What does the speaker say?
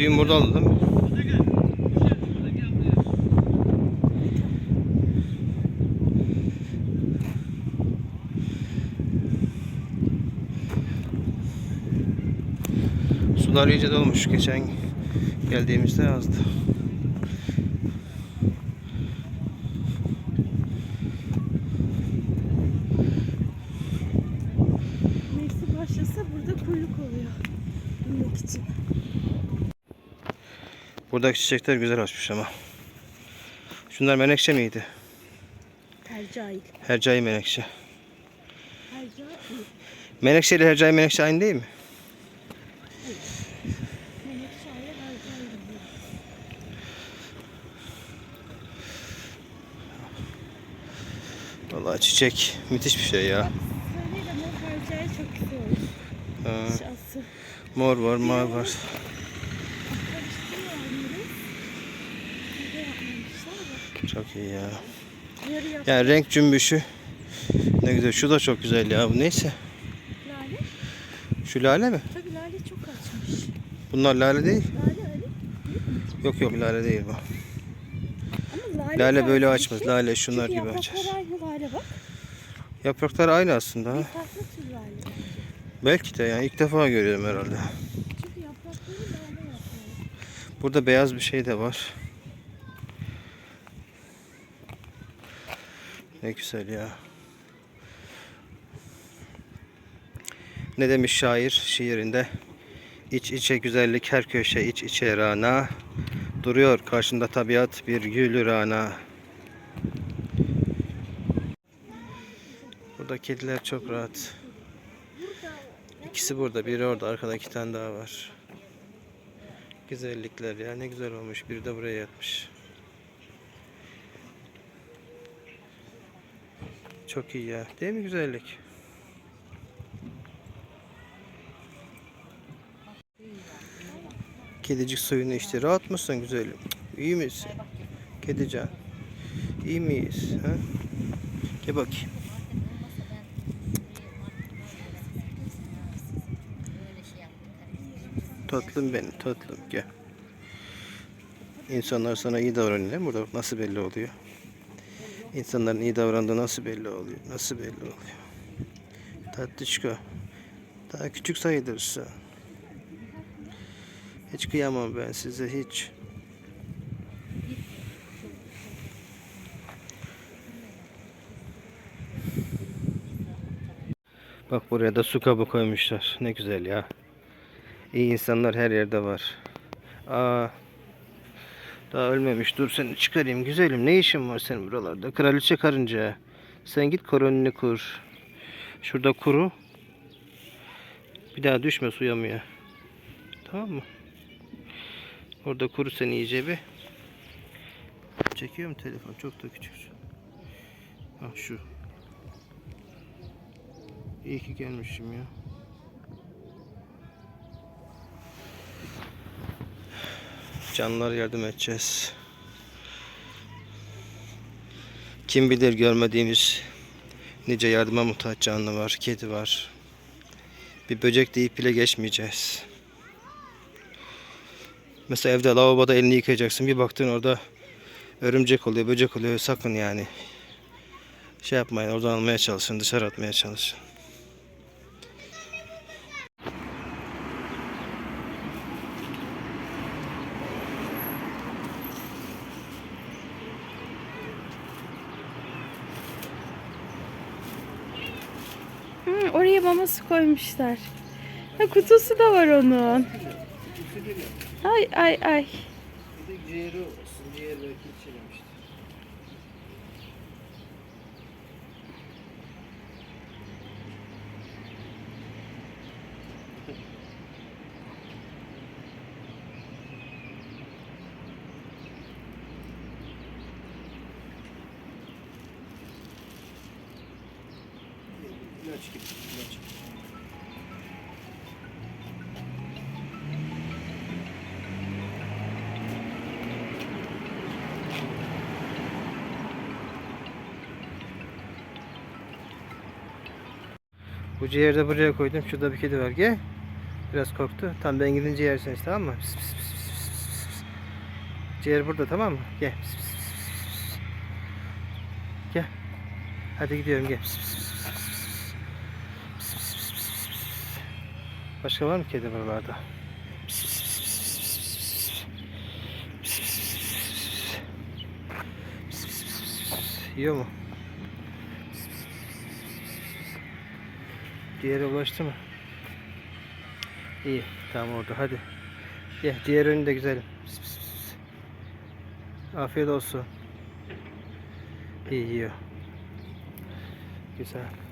Düğün burada oldu değil mi? Sular iyice dolmuş. Geçen geldiğimizde yazdı. Mevsim başlasa burada kuyruk oluyor. Binmek için. Buradaki çiçekler güzel açmış ama. Şunlar menekşe miydi? Tercahil. Hercai menekşe. Tercahil. Menekşe ile hercai menekşe aynı değil mi? Vallahi çiçek müthiş bir şey ya. Söyle de mor tercahil çok güzel olur. Mor var, mavi var. Karıştırıyor onları. Bir de yapmamışlar da. Çok iyi ya. Yani renk cümbüşü ne güzel. Şu da çok güzel ya. Bu neyse. Lale. Şu lale mi? Tabii lale çok açmış. Bunlar lale değil. Lale öyle. Yok yok lale değil bu. Ama lale, Lale böyle açmaz. şey. Lale şunlar Çünkü gibi açar. aynı lale bak. Yaprakları aynı aslında. Bir farklı tür lale. Belki de yani ilk defa görüyorum herhalde. Çünkü yaprakları lale yapıyor. Burada beyaz bir şey de var. Ne güzel ya. Ne demiş şair şiirinde? İç içe güzellik her köşe iç içe rana. Duruyor karşında tabiat bir gül rana. Burada kediler çok rahat. İkisi burada, biri orada, arkada iki tane daha var. Güzellikler ya ne güzel olmuş. Biri de buraya yatmış. Çok iyi ya. Değil mi güzellik? Kedicik suyunu içti. Rahat mısın güzelim? İyi misin? Kedican. İyi miyiz? Ha? Gel bakayım. Tatlım benim tatlım gel. İnsanlar sana iyi davranıyor. Burada nasıl belli oluyor. İnsanların iyi davrandığı nasıl belli oluyor. Nasıl belli oluyor. Tatlışko. Daha küçük sayılırsın. Hiç kıyamam ben size hiç. Bak buraya da su kabı koymuşlar. Ne güzel ya. İyi insanlar her yerde var. Aa, daha ölmemiş. Dur seni çıkarayım güzelim. Ne işin var senin buralarda? Kraliçe karınca. Sen git kolonini kur. Şurada kuru. Bir daha düşme suya muya. Tamam mı? Orada kuru sen iyice bir. Çekiyor mu telefon? Çok da küçük. Ha şu. İyi ki gelmişim ya. Canlılara yardım edeceğiz. Kim bilir görmediğimiz nice yardıma muhtaç canlı var, kedi var. Bir böcek deyip bile geçmeyeceğiz. Mesela evde lavaboda elini yıkayacaksın. Bir baktın orada örümcek oluyor, böcek oluyor. Sakın yani. Şey yapmayın, oradan almaya çalışın, dışarı atmaya çalışın. Hı, oraya maması koymuşlar. Ha, kutusu da var onun. Ay ay ay. Ciğeri olsun, ciğer belki içilemiştir. İlaç gibi, ilaç. Bu ciğeri de buraya koydum. Şurada bir kedi var. Gel. Biraz korktu. Tam ben gidince yersin işte tamam mı? Pis pis pis pis. Ciğer burada tamam mı? Gel. Pis, pis, pis, pis, pis. Gel. Hadi gidiyorum gel. Pis, pis, pis, pis, pis, pis. Pis, pis, pis, pis, pis, pis. Başka var mı kedi buralarda? Yiyor mu? Diğere ulaştı mı? İyi. Tamam orada hadi. Ye, diğer güzelim. Pis, pis, pis. Afiyet olsun. İyi yiyor. Güzel.